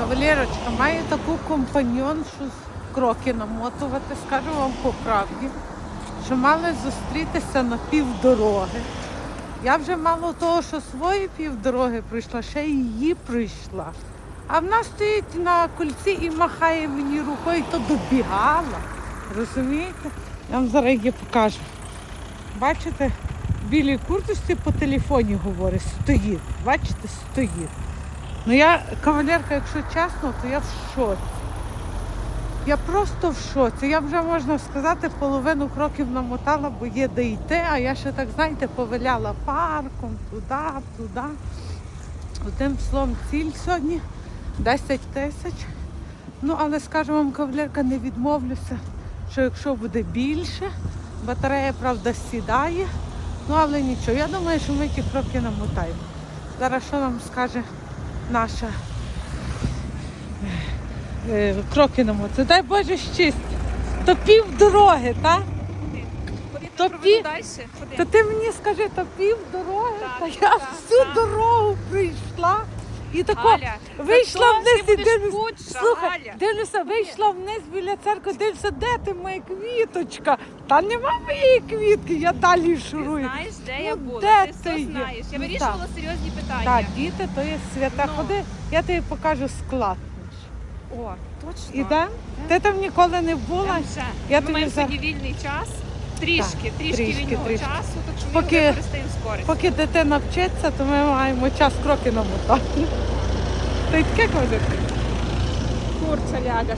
Кавалерочка, маю таку компаньоншу з кроки намотувати, скажу вам по правді, що мали зустрітися на півдороги. Я вже мало того, що свої півдороги пройшла, ще й її пройшла. А вона стоїть на кольці і махає мені рукою, то добігала. Розумієте? Я вам зараз її покажу. Бачите, в білій курточці по телефоні говорить, стоїть. Бачите, стоїть. Ну я, кавалерка, якщо чесно, то я в шоці. Я просто в шоці. Я вже можна сказати, половину кроків намотала, бо є де йти, а я ще так, знаєте, повиляла парком, туди, туди. Одним словом, ціль сьогодні 10 тисяч. Ну, але скажу вам, кавалерка, не відмовлюся, що якщо буде більше, батарея, правда, сідає. Ну, але нічого. Я думаю, що ми ті кроки намотаємо. Зараз що нам скаже наша кроки на намотати? Дай Боже щисть. То пів дороги, так? То То пі- далі. То ти мені скажи, то пів дороги, Так, та я так, всю так. дорогу прийшла. І тако Галя, вийшла вниз ти і будеш дивлюся. худша, Слухай, Галя. дивлюся, вийшла вниз біля церкви, дивлюся, де ти моя квіточка? Та нема моєї квітки, я далі Ти шурую. знаєш, де Ну, я була, де ти ти все є? знаєш. Я Ну, вирішувала серйозні питання. Так, діти, то є свята. Ну. Ходи, я тобі покажу склад. О, точно. Ідем? Ти там ніколи не була? Там ще. Я Ми тобі маємо сьогодні вільний час. Трішки, Так, трішки, трішки, вільного трішки. часу, так що Поки- його використаємо з. Поки дитина вчиться, то ми маємо час кроки намотати. Та й таке каже. Курця ляга.